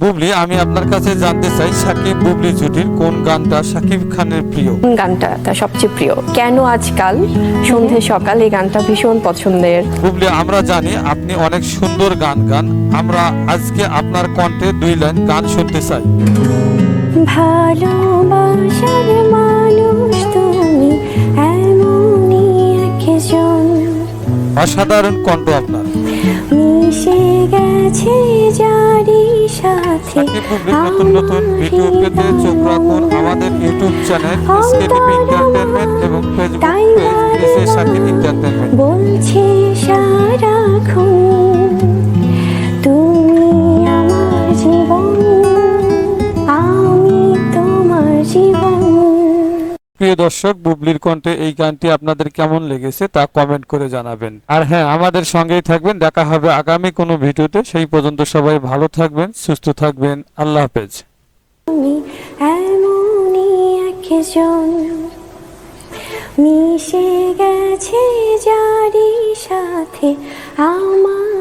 বুবলি আমি আপনার কাছে জানতে চাই সাকিব বুবলি জুটির কোন গানটা সাকিব খানের প্রিয়? কোন গানটা তার সবচেয়ে প্রিয়? কেন আজকাল সন্ধে সকাল এই গানটা ভীষণ পছন্দের? বুবলি আমরা জানি আপনি অনেক সুন্দর গান গান। আমরা আজকে আপনার কণ্ঠে দুই লাইন গান শুনতে চাই। ভালোবাসার মানুষ তুমি এমনই একজন। অসাধারণ কণ্ঠ আপনার। মিশে গেছে যারি সাথে নতুন নতুন ভিডিও পেতে চোখ রাখুন আমাদের ইউটিউব চ্যানেল এসকেটিভি এন্টারটেনমেন্ট এবং Facebook page S A Sakib প্রিয় দর্শক, বুবলির কণ্ঠে এই গানটি আপনাদের কেমন লেগেছে তা কমেন্ট করে জানাবেন। আর হ্যাঁ আমাদের সঙ্গেই থাকবেন। দেখা হবে আগামী কোনো ভিডিওতে। সেই পর্যন্ত সবাই ভালো থাকবেন, সুস্থ থাকবেন। আল্লাহ হাফেজ। মিশে গেছে যারি সাথে আমার